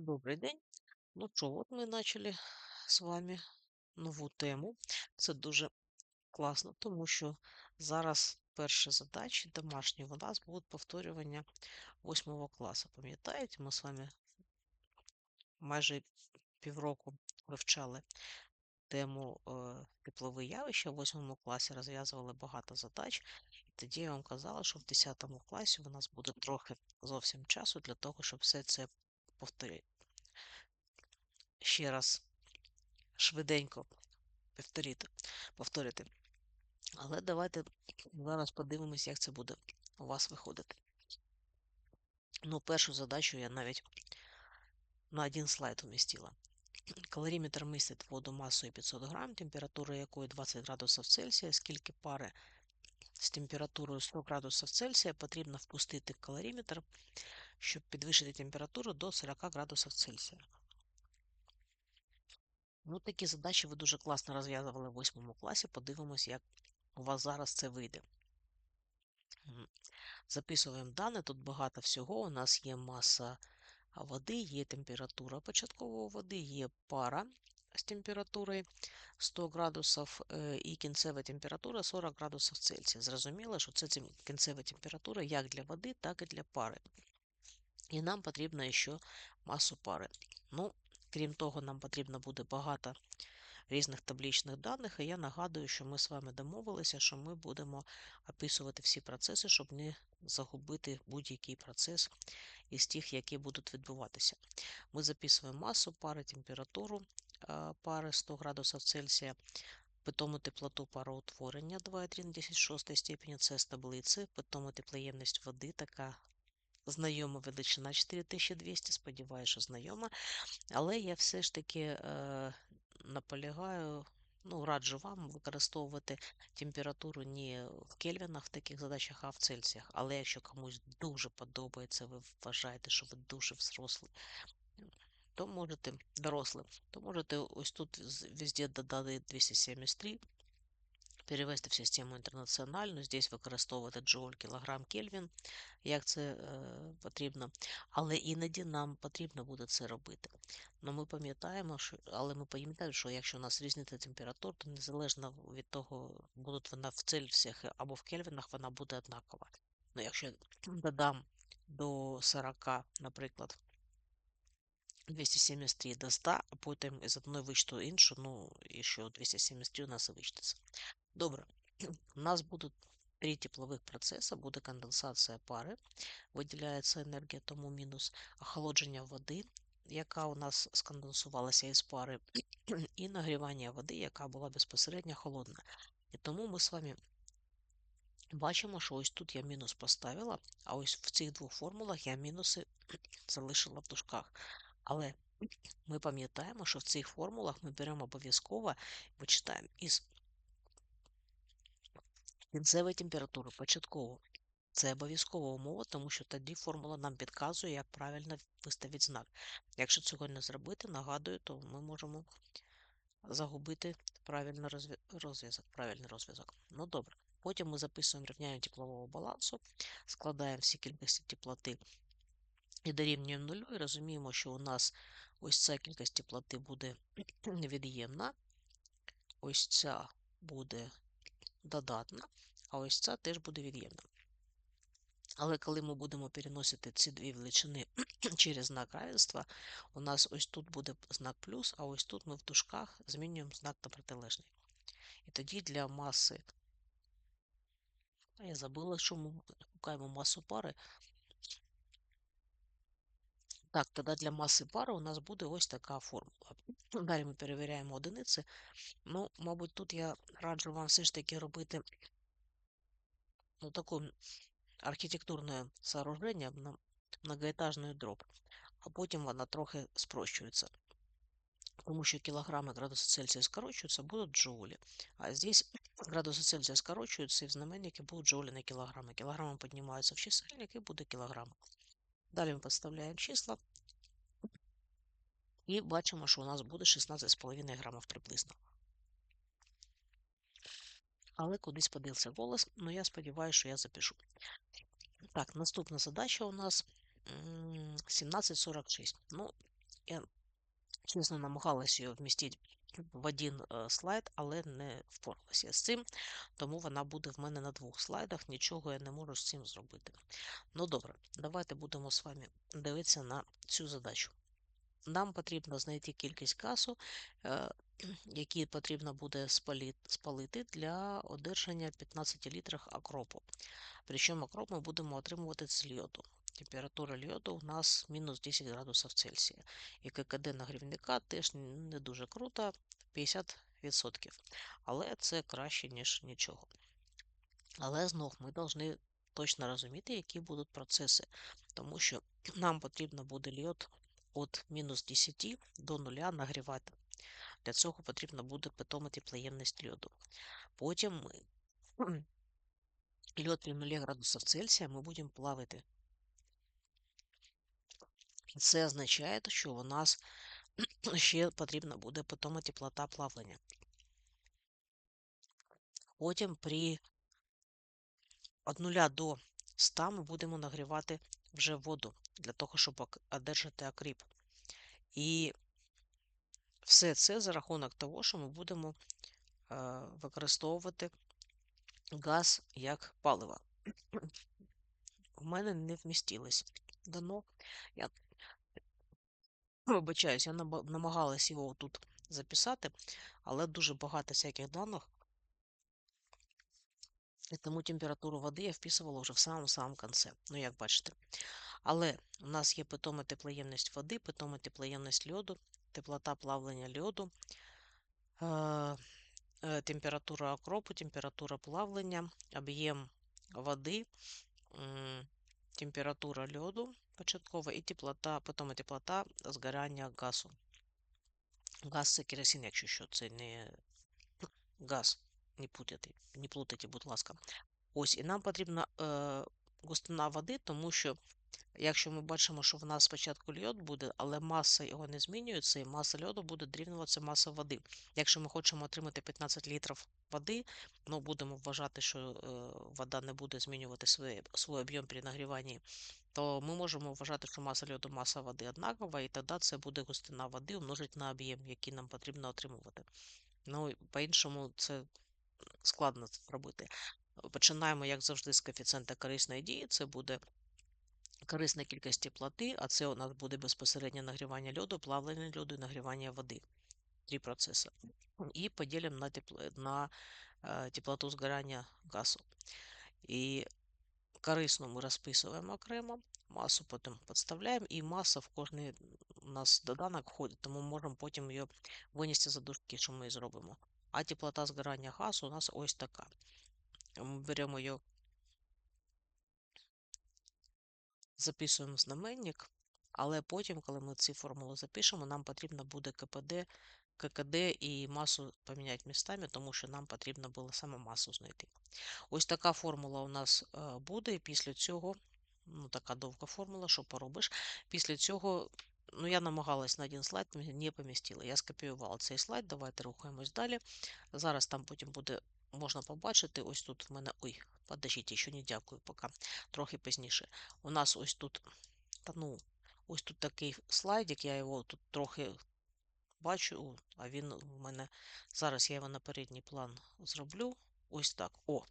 Добрий день. Ну що, от ми почали з вами нову тему. Це дуже класно, тому що зараз перші задачі домашні у нас будуть повторювання 8 класу. Пам'ятаєте, ми з вами майже півроку вивчали тему е, теплові явища в 8 класі, розв'язували багато задач. І тоді я вам казала, що в 10 класі у нас буде трохи зовсім часу для того, щоб все це повторити ще раз швиденько повторити. повторити. Але давайте зараз подивимось, як це буде у вас виходити. Ну, першу задачу я навіть на один слайд умістила. Калоріметр містить воду масою 500 грам, температура якої 20 градусів Цельсія, скільки пари з температурою 100 градусів Цельсія потрібно впустити в калоріметр, щоб підвищити температуру до 40 градусів Цельсія. Ну, такі задачі ви дуже класно розв'язували в 8 класі. Подивимось, як у вас зараз це вийде. Записуємо дані, тут багато всього. У нас є маса води, є температура початкової води, є пара з температурою 100 градусів і кінцева температура 40 градусів Цельсія. Зрозуміло, що це кінцева температура як для води, так і для пари. І нам потрібно ще масу пари. Ну, Крім того, нам потрібно буде багато різних таблічних даних, і я нагадую, що ми з вами домовилися, що ми будемо описувати всі процеси, щоб не загубити будь-який процес із тих, які будуть відбуватися. Ми записуємо масу пари, температуру пари 100 градусів Цельсія, питому теплоту пароутворення 2,3 на 10 6 степені, це з таблиці, питому теплоємність води, така знайома величина 4200, сподіваюся, що знайома. Але я все ж таки е, наполягаю, ну, раджу вам використовувати температуру не в кельвінах в таких задачах, а в Цельсіях. Але якщо комусь дуже подобається, ви вважаєте, що ви дуже взрослий, то можете дорослий, то можете ось тут везде додати 273 перевести в систему інтернаціональну, здесь використовувати джоуль, кілограм, кельвін, як це е, потрібно. Але іноді нам потрібно буде це робити. Но ми пам'ятаємо, що але ми пам'ятаємо, що якщо у нас різниця температур, то незалежно від того, будуть вона в Цельсіях або в кельвінах, вона буде однакова. Ну, якщо я додам до 40, наприклад, 273 до 100, а потім з одної вичту іншу, ну, і що 273 у нас і вичтеться. Добре, у нас будуть три теплових процеси, буде конденсація пари, виділяється енергія, тому мінус охолодження води, яка у нас сконденсувалася із пари, і нагрівання води, яка була безпосередньо холодна. І тому ми з вами бачимо, що ось тут я мінус поставила, а ось в цих двох формулах я мінуси залишила в дужках. Але ми пам'ятаємо, що в цих формулах ми беремо обов'язково, вичитаємо із кінцевої температури початково. Це обов'язкова умова, тому що тоді формула нам підказує, як правильно виставити знак. Якщо цього не зробити, нагадую, то ми можемо загубити правильний розв'язок. Правильний розв'язок. Ну добре. Потім ми записуємо рівняння теплового балансу, складаємо всі кількості теплоти і дорівнюємо нулю, і розуміємо, що у нас ось ця кількість теплоти буде невід'ємна, ось ця буде додатна, а ось ця теж буде від'ємна. Але коли ми будемо переносити ці дві величини через знак равенства, у нас ось тут буде знак плюс, а ось тут ми в дужках змінюємо знак на протилежний. І тоді для маси, я забула, що ми шукаємо масу пари. Так, тоді для маси пари у нас буде ось така формула. Далі ми перевіряємо одиниці. Ну, мабуть, тут я раджу вам все ж таки робити ну, таке архітектурне сооруження, многоетажний дроб, а потім вона трохи спрощується. Тому що кілограми градуси Цельсія скорочуються, будуть джоулі. А здесь градуси Цельсія скорочуються і в знаменнике будуть джоулі на кілограми. Кілограми піднімаються в чисельник і буде кілограми. Далі ми підставляємо числа. І бачимо, що у нас буде 16,5 грамів приблизно. Але кудись подивився голос, ну я сподіваюся, що я запишу. Так, наступна задача у нас 1746. Ну, Я, чесно, намагалася його вмістити в один е, слайд, але не впоралася з цим, тому вона буде в мене на двох слайдах, нічого я не можу з цим зробити. Ну добре, давайте будемо з вами дивитися на цю задачу. Нам потрібно знайти кількість касу, е, які потрібно буде спалити для одержання 15 літрів акропу. Причому акроп ми будемо отримувати з льоду. Температура льоду у нас мінус 10 градусів Цельсія. І ККД нагрівника теж не дуже круто, 50%. Але це краще, ніж нічого. Але знов ми повинні точно розуміти, які будуть процеси, тому що нам потрібно буде льод від мінус 10 до 0 нагрівати. Для цього потрібно буде питомити плаємність льоду. Потім ми льод при 0 градусів Цельсія ми будемо плавити. Це означає, що у нас ще потрібно буде питома теплота плавлення. Потім при від 0 до 100 ми будемо нагрівати вже воду для того, щоб одержати акріп. І все це за рахунок того, що ми будемо е, використовувати газ як паливо. У мене не вмістилось дано. Я вибачаюсь, я намагалась його тут записати, але дуже багато всяких даних. І тому температуру води я вписувала вже в самому-самому кінці. Ну, як бачите. Але у нас є питома теплоємність води, питома теплоємність льоду, теплота плавлення льоду, е, е, температура окропу, температура плавлення, об'єм води, температура льоду початкова і теплота, потім теплота згорання газу. Газ це керосин, якщо що, це не газ. Не плутайте, не плутайте, будь ласка. Ось, і нам потрібна е, густина води, тому що Якщо ми бачимо, що в нас спочатку льод буде, але маса його не змінюється, і маса льоду буде дорівнюватися маса води. Якщо ми хочемо отримати 15 літрів води, ну будемо вважати, що е, вода не буде змінювати свій, свій об'єм при нагріванні, то ми можемо вважати, що маса льоду, маса води однакова, і тоді це буде густина води умножить на об'єм, який нам потрібно отримувати. Ну, по-іншому це складно зробити. Починаємо, як завжди, з коефіцієнта корисної дії, це буде корисна кількість теплоти, а це у нас буде безпосереднє нагрівання льоду, плавлення льоду і нагрівання води. Три процеси. І поділимо на тепло, на е, теплоту згорання газу. І корисну ми розписуємо окремо, масу потім підставляємо, і маса в кожний у нас доданок входить, тому можемо потім її винести за дужки, що ми зробимо. А теплота згорання газу у нас ось така. Ми беремо її записуємо знаменник, але потім, коли ми ці формули запишемо, нам потрібно буде КПД, ККД і масу поміняти містами, тому що нам потрібно було саме масу знайти. Ось така формула у нас е, буде, і після цього, ну така довга формула, що поробиш. Після цього, ну я намагалась на один слайд, не помістила. Я скопіювала цей слайд, давайте рухаємось далі. Зараз там потім буде можна побачити, ось тут в мене. Ой, подождіть, ще не дякую поки. Трохи пізніше. У нас ось тут, та ну, ось тут такий слайдик, я його тут трохи бачу, а він у мене. Зараз я його на передній план зроблю. Ось так. О!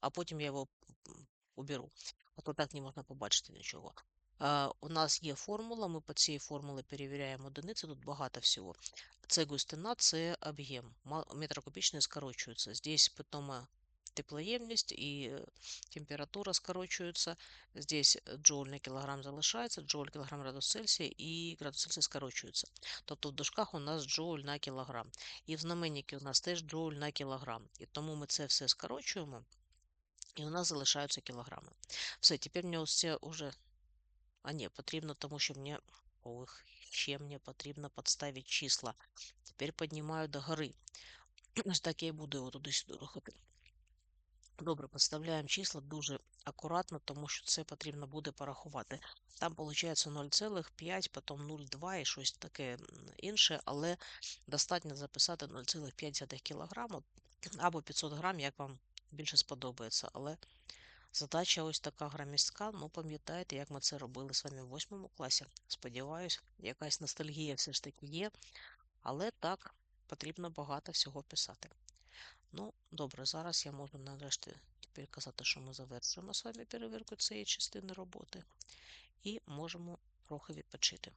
А потім я його уберу. А то так не можна побачити нічого. У нас є формула, ми по цій формулі перевіряємо одиниці, тут багато всього. Це густина, це об'єм. Метр скорочується. Здесь питома теплоємність і э, температура скорочується. Здесь джоуль на кілограм залишається, джоуль кілограм градус Цельсія і градус Цельсія скорочується. Тобто в дужках у нас джоуль на кілограм. І в знаменнику у нас теж джоуль на кілограм. І тому ми це все скорочуємо, і у нас залишаються кілограми. Все, тепер мені ось це вже а ні, потрібно, тому що мені. Ох, ще мені потрібно підставити числа. Тепер піднімаю до гори. Ось так я і буду туди-сюди рухати. Добре, підставляємо числа дуже акуратно, тому що це потрібно буде порахувати. Там виходить 0,5, потім 0,2 і щось таке інше, але достатньо записати 0,5 кг або 500 грам, як вам більше сподобається. Але Задача ось така громіздка, ну пам'ятаєте, як ми це робили з вами в 8 класі. Сподіваюсь, якась ностальгія все ж таки є, але так, потрібно багато всього писати. Ну, добре, зараз я можу нарешті тепер казати, що ми завершуємо з вами перевірку цієї частини роботи і можемо трохи відпочити.